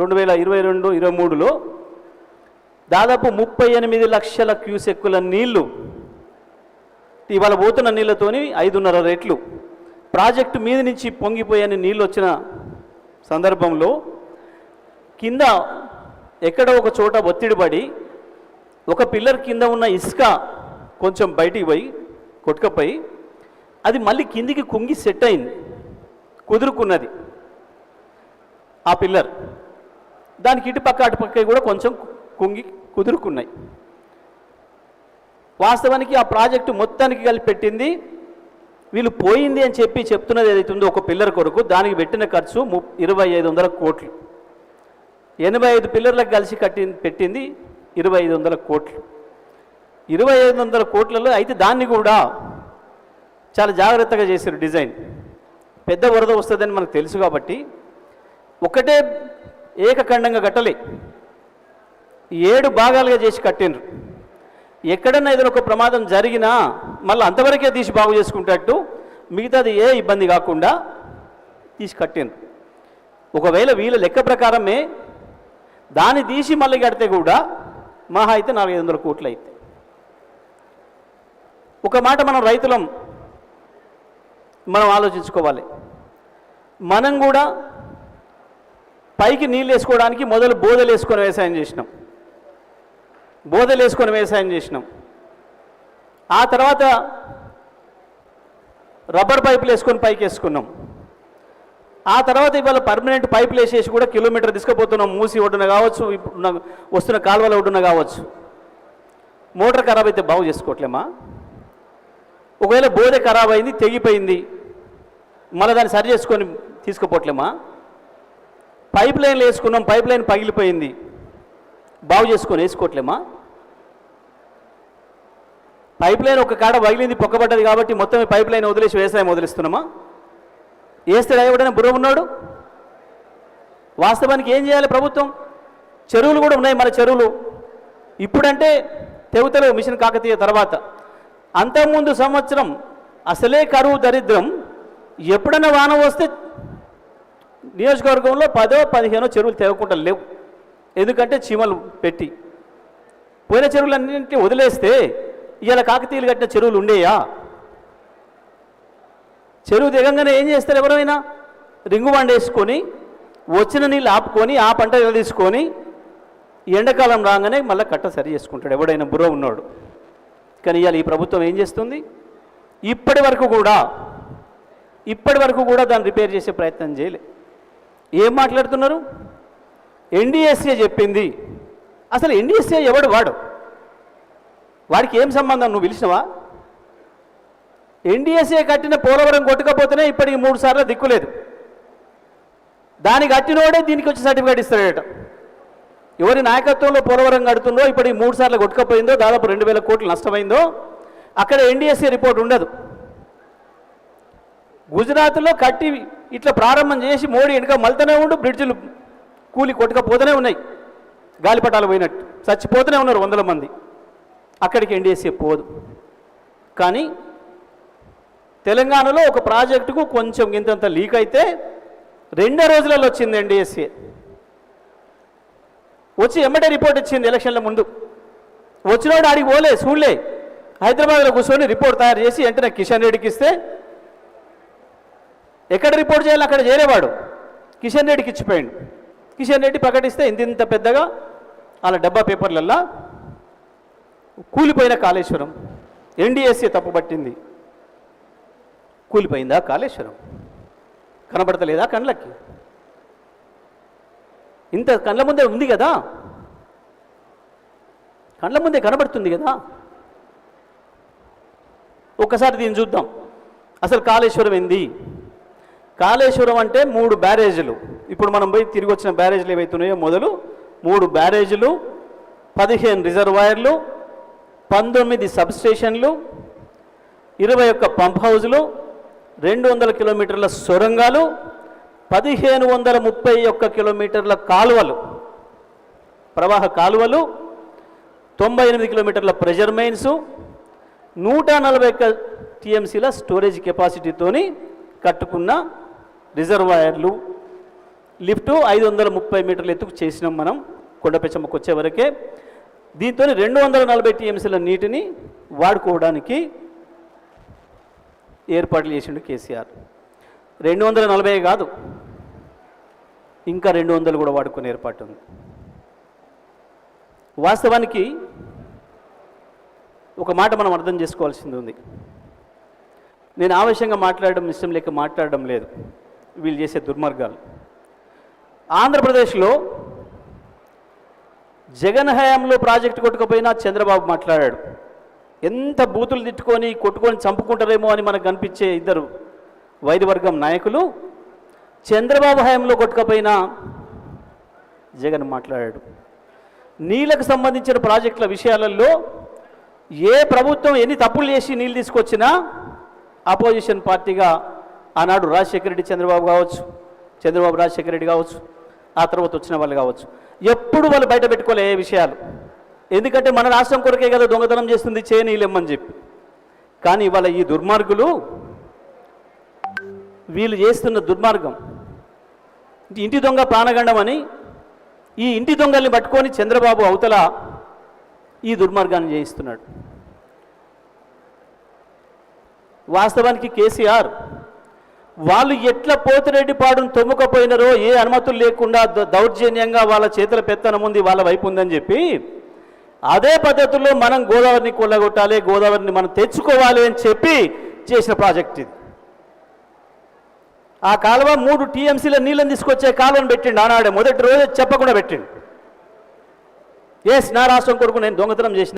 రెండు వేల ఇరవై రెండు ఇరవై మూడులో దాదాపు ముప్పై ఎనిమిది లక్షల క్యూసెక్కుల నీళ్ళు ఇవాళ పోతున్న నీళ్ళతోని ఐదున్నర రెట్లు. ప్రాజెక్టు మీద నుంచి పొంగిపోయని నీళ్ళు వచ్చిన సందర్భంలో కింద ఎక్కడో ఒక చోట ఒత్తిడి పడి ఒక పిల్లర్ కింద ఉన్న ఇసుక కొంచెం బయటికి పోయి కొట్టుకపోయి అది మళ్ళీ కిందికి కుంగి సెట్ అయింది కుదురుకున్నది. ఆ పిల్లర్. దానికి ఇటుపక్క అటుపక్క కూడా కొంచెం కుంగి కుదురుకున్నాయి. వాస్తవానికి ఆ ప్రాజెక్టు మొత్తానికి కలిపి పెట్టింది. వీళ్ళు పోయింది అని చెప్పి చెప్తున్నది ఏదైతుందో ఒక పిల్లర్ కొరకు దానికి పెట్టిన ఖర్చు ము ఇరవై ఐదు వందల కోట్లు. ఎనభై ఐదు పిల్లర్లకు కలిసి కట్టి పెట్టింది ఇరవై ఐదు వందల కోట్లు. ఇరవై ఐదు వందల కోట్లలో అయితే దాన్ని కూడా చాలా జాగ్రత్తగా చేశారు డిజైన్. పెద్ద వరద వస్తుందని మనకు తెలుసు కాబట్టి ఒకటే ఏకఖండంగా కట్టలే. ఏడు భాగాలుగా చేసి కట్టిండ్రు. ఎక్కడన్నా ఏదైనా ఒక ప్రమాదం జరిగినా మళ్ళీ అంతవరకే తీసి బాగు చేసుకుంటట్టు మిగతాది ఏ ఇబ్బంది కాకుండా తీసి కట్టిండ్రు. ఒకవేళ వీళ్ళ లెక్క ప్రకారమే దాన్ని తీసి మళ్ళీ కడితే కూడా మహా అయితే నాలుగైదు వందల కోట్లు అయితే ఒక మాట మనం రైతులం మనం ఆలోచించుకోవాలి. మనం కూడా పైకి నీళ్ళు వేసుకోవడానికి మొదలు బోధలు వేసుకొని వ్యవసాయం చేసినాం. బోధలు వేసుకొని వ్యవసాయం చేసినాం. ఆ తర్వాత రబ్బర్ పైపులు వేసుకొని పైకి వేసుకున్నాం. ఆ తర్వాత ఇవాళ పర్మనెంట్ పైపులు వేసేసి కూడా కిలోమీటర్ తీసుకుపోతున్నాం. మూసి ఒడ్డున కావచ్చు ఇప్పుడు వస్తున్న కాలువల ఒడ్డున కావచ్చు. మోటార్ ఖరాబ్ అయితే బాగు చేసుకోవట్లేమా? ఒకవేళ బోధ ఖరాబ్ అయింది తెగిపోయింది మళ్ళీ దాన్ని సరి చేసుకొని తీసుకుపోవట్లేమా? పైప్ లైన్లు వేసుకున్నాం పైప్ లైన్ పగిలిపోయింది. బాగు చేసుకొని వేసుకోవట్లేమా? పైప్ లైన్ ఒక కాడ పగిలింది పొక్కబడ్డది కాబట్టి మొత్తం పైప్ లైన్ వదిలేసి వ్యవసాయం వదిలిస్తున్నామా? వేస్తే ఎవడైనా బుర్ర ఉన్నాడు? వాస్తవానికి ఏం చేయాలి ప్రభుత్వం? చెరువులు కూడా ఉన్నాయి మన చెరువులు. ఇప్పుడంటే తెగుతలు మిషన్ కాకతీయ తర్వాత. అంతకుముందు సంవత్సరం అసలే కరువు దరిద్రం. ఎప్పుడైనా వాన వస్తే నియోజకవర్గంలో పదో పదిహేనో చెరువులు తెగకుండా లేవు. ఎందుకంటే చీమలు పెట్టి. పోయిన చెరువులన్నింటినీ వదిలేస్తే ఇవాళ కాకతీయులు కట్టిన చెరువులు ఉండేయా? చెరువు దిగంగానే ఏం చేస్తారు ఎవరైనా? రింగు వండేసుకొని వచ్చిన నీళ్ళు ఆపుకొని ఆ పంట తీసుకొని ఎండాకాలం రాగానే మళ్ళీ కట్ట సరి చేసుకుంటాడు. ఎవడైనా బుర్ర ఉన్నాడు. కానీ ఇవాళ ఈ ప్రభుత్వం ఏం చేస్తుంది? ఇప్పటి వరకు కూడా ఇప్పటి వరకు కూడా దాన్ని రిపేర్ చేసే ప్రయత్నం చేయలే. ఏం మాట్లాడుతున్నారు? ఎన్డీఎస్ఏ చెప్పింది. అసలు ఎన్డీఎస్ఏ ఎవడు వాడు? వాడికి ఏం సంబంధం? నువ్వు పిలిచినవా? ఎన్డీఎస్ఏ కట్టిన పోలవరం కొట్టుకపోతేనే ఇప్పటికి మూడు సార్లు దిక్కులేదు దానికి కట్టినోడే దీనికి వచ్చి సర్టిఫికేట్ ఇస్తాడట. ఎవరి నాయకత్వంలో పోలవరం కడుతుందో ఇప్పటికి మూడు సార్లు కొట్టుకపోయిందో దాదాపు రెండు వేల కోట్లు నష్టమైందో అక్కడ ఎన్డీఎస్ఏ రిపోర్ట్ ఉండదు. గుజరాత్లో కట్టి ఇట్లా ప్రారంభం చేసి మోడీ వెనుక మళ్తూనే ఉండు బ్రిడ్జిలు కూలి కొట్టుకపోతూనే ఉన్నాయి. గాలిపటాలు పోయినట్టు. చచ్చిపోతూనే ఉన్నారు వందల మంది. అక్కడికి ఎన్డీఎస్ఏ పోదు. కానీ తెలంగాణలో ఒక ప్రాజెక్టుకు కొంచెం ఇంతంత లీక్ అయితే రెండో రోజులలో వచ్చింది ఎన్డీఎస్ఏ వచ్చి ఎమ్మటే రిపోర్ట్ ఇచ్చింది ఎలక్షన్ల ముందు. వచ్చినోడు ఆడికి పోలే చూడలే. హైదరాబాద్లో కూర్చొని రిపోర్ట్ తయారు చేసి వెంటనే కిషన్ రెడ్డికి ఇస్తే ఎక్కడ రిపోర్ట్ చేయాలి? అక్కడ చేరేవాడు. కిషన్ రెడ్డికి ఇచ్చిపోయాడు. కిషన్ రెడ్డి ప్రకటిస్తే ఇంత ఇంత పెద్దగా వాళ్ళ డబ్బా పేపర్లల్లా కూలిపోయిన కాళేశ్వరం. ఎన్డీఎస్సీ తప్పుపట్టింది కూలిపోయిందా కాళేశ్వరం? కనబడతలేదా కండ్లకి ఇంత కండ్ల ముందే ఉంది కదా? కండ్ల ముందే కనబడుతుంది కదా? ఒక్కసారి దీన్ని చూద్దాం. అసలు కాళేశ్వరం ఏంది? కాళేశ్వరం అంటే మూడు బ్యారేజీలు. ఇప్పుడు మనం పోయి తిరిగి వచ్చిన బ్యారేజీలు ఏవైతున్నాయో మొదలు మూడు బ్యారేజీలు పదిహేను రిజర్వాయర్లు పంతొమ్మిది సబ్స్టేషన్లు ఇరవై ఒక్క పంప్ హౌజులు రెండు వందల కిలోమీటర్ల సొరంగాలు పదిహేను వందల ముప్పై ఒక్క కిలోమీటర్ల కాలువలు ప్రవాహ కాలువలు తొంభై ఎనిమిది కిలోమీటర్ల ప్రెజర్ మెయిన్స్ నూట నలభై ఒక్క టీఎంసీల స్టోరేజ్ కెపాసిటీతోని కట్టుకున్న రిజర్వాయర్లు లిఫ్ట్ ఐదు వందల ముప్పై మీటర్ల ఎత్తుకు చేసినాం మనం కొండపెచ్చమ్మకు వచ్చే వరకే. దీంతో రెండు వందల నలభై టీఎంసీల నీటిని వాడుకోవడానికి ఏర్పాట్లు చేసిండు కేసీఆర్. రెండు వందల నలభై కాదు ఇంకా రెండు వందలు కూడా వాడుకునే ఏర్పాటు ఉంది. వాస్తవానికి ఒక మాట మనం అర్థం చేసుకోవాల్సింది ఉంది. నేను ఆవేశంగా మాట్లాడడం ఇష్టం లేక మాట్లాడడం లేదు. వీళ్ళు చేసే దుర్మార్గాలు. ఆంధ్రప్రదేశ్లో జగన్ హయాంలో ప్రాజెక్టు కొట్టుకుపోయినా చంద్రబాబు మాట్లాడాడు. ఎంత బూతులు తిట్టుకొని కొట్టుకొని చంపుకుంటారేమో అని మనకు కనిపించే ఇద్దరు వైద్యవర్గం నాయకులు చంద్రబాబు హయాంలో కొట్టుకపోయినా జగన్ మాట్లాడాడు. నీళ్ళకు సంబంధించిన ప్రాజెక్టుల విషయాలలో ఏ ప్రభుత్వం ఎన్ని తప్పులు చేసి నీళ్ళు తీసుకొచ్చినా అపోజిషన్ పార్టీగా ఆనాడు రాజశేఖర రెడ్డి చంద్రబాబు కావచ్చు చంద్రబాబు రాజశేఖర రెడ్డి కావచ్చు ఆ తర్వాత వచ్చిన వాళ్ళు కావచ్చు. ఎప్పుడు వాళ్ళు బయట పెట్టుకోలే ఏ విషయాలు. ఎందుకంటే మన రాష్ట్రం కొరకే కదా దొంగతనం చేస్తుంది చేయనీయలేమని చెప్పి. కానీ ఇవాళ ఈ దుర్మార్గులు వీళ్ళు చేస్తున్న దుర్మార్గం. ఇంటి దొంగ ప్రాణగండం అని ఈ ఇంటి దొంగల్ని పట్టుకొని చంద్రబాబు అవతల ఈ దుర్మార్గాన్ని చేయిస్తున్నాడు. వాస్తవానికి కేసీఆర్ వాళ్ళు ఎట్లా పోతిరెడ్డిపాడును తొమ్ముకపోయినారో ఏ అనుమతులు లేకుండా దౌర్జన్యంగా వాళ్ళ చేతుల పెత్తనం ఉంది వాళ్ళ వైపు ఉందని చెప్పి అదే పద్ధతుల్లో మనం గోదావరిని కొల్లగొట్టాలి గోదావరిని మనం తెచ్చుకోవాలి అని చెప్పి చేసిన ప్రాజెక్ట్ ఇది. ఆ కాలువ మూడు టీఎంసీల నీళ్ళని తీసుకొచ్చే కాలువను పెట్టిండు ఆనాడే మొదటి రోజు చెప్పకుండా పెట్టిండు. ఎస్ నా రాష్ట్రం కొరకు నేను దొంగతనం చేసిన